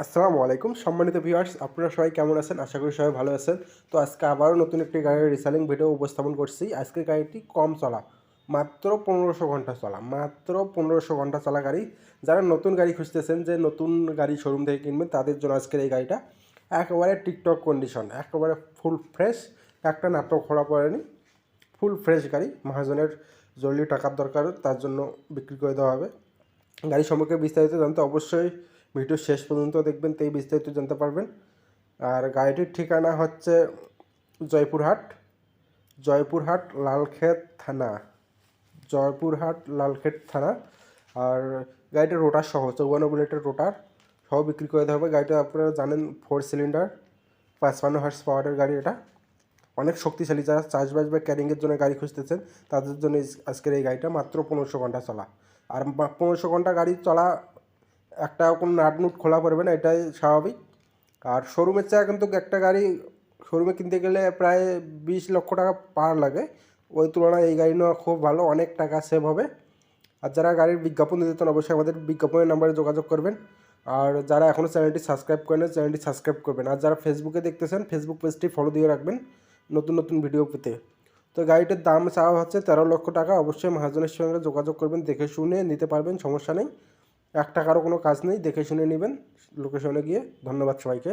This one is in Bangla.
আসসালামু আলাইকুম সম্মানিত ভিউয়ার্স আপনারা সবাই কেমন আছেন? আশা করি সবাই ভালো আছেন। তো আজকে আবারও নতুন একটি গাড়ির রিসেলিং ভিডিও উপস্থাপন করছি। আজকের গাড়িটি কম চলা, মাত্র পনেরোশো ঘণ্টা চলা, মাত্র পনেরোশো ঘণ্টা চলা গাড়ি। যারা নতুন গাড়ি খুঁজতেছেন যে নতুন গাড়ি শোরুম থেকে কিনবেন, তাদের জন্য আজকের এই গাড়িটা একেবারে টিকটক কন্ডিশন একেবারে ফুল ফ্রেশ একটা নাটক খোলা পড়েনি। ফুল ফ্রেশ গাড়ি, মহাজনের জরুরি টাকার দরকার, তার জন্য বিক্রি করে দেওয়া হবে। গাড়ি সম্পর্কে বিস্তারিত জানতে অবশ্যই ভিডিও শেষ পর্যন্ত দেখবেন, তাই বিস্তারিত জানতে পারবেন। আর গাড়িটির ঠিকানা হচ্ছে জয়পুরহাট জয়পুরহাট লালক্ষেত থানা, জয়পুরহাট লালক্ষেত থানা। আর গাড়িটার রোটার সহ, চৌবান্ন বুলেটের রোটার সহ বিক্রি করে দেওয়া হবে। গাড়িটা আপনারা জানেন ফোর সিলিন্ডার পাঁচপান্ন হার্স পাওয়ারের গাড়ি এটা। অনেক শক্তিশালী যারা চাষবাস বা ক্যারিংয়ের জন্য গাড়ি খুঁজতেছেন, তাদের জন্য আজকের এই গাড়িটা মাত্র পনেরোশো ঘণ্টা চলা। আর পনেরোশো ঘণ্টা গাড়ি চলা একটা কোনো নাট নুট খোলা পড়বে না, এটাই স্বাভাবিক। আর শোরুমের চেয়ে কিন্তু একটা গাড়ি শোরুমে কিনতে গেলে প্রায় বিশ লক্ষ টাকা পার লাগে। ওই তুলনায় এই গাড়ি নেওয়া খুব ভালো, অনেক টাকা সেভ হবে। আর যারা গাড়ির বিজ্ঞাপন দিতে চান, অবশ্যই আমাদের বিজ্ঞাপনের নাম্বারে যোগাযোগ করবেন। আর যারা এখনও চ্যানেলটি সাবস্ক্রাইব করেন চ্যানেলটি সাবস্ক্রাইব করবেন। আর যারা ফেসবুকে দেখতেছেন ফেসবুক পেজটি ফলো দিয়ে রাখবেন নতুন নতুন ভিডিও পেতে। তো গাড়িটার দাম চাওয়া হচ্ছে তেরো লক্ষ টাকা। অবশ্যই মহাজনের সঙ্গে যোগাযোগ করবেন, দেখে শুনে নিতে পারবেন, সমস্যা নেই। এক টাকারও কোনো কাজ নেই দেখে শুনে নেবেন লোকেশনে গিয়ে। ধন্যবাদ সবাইকে।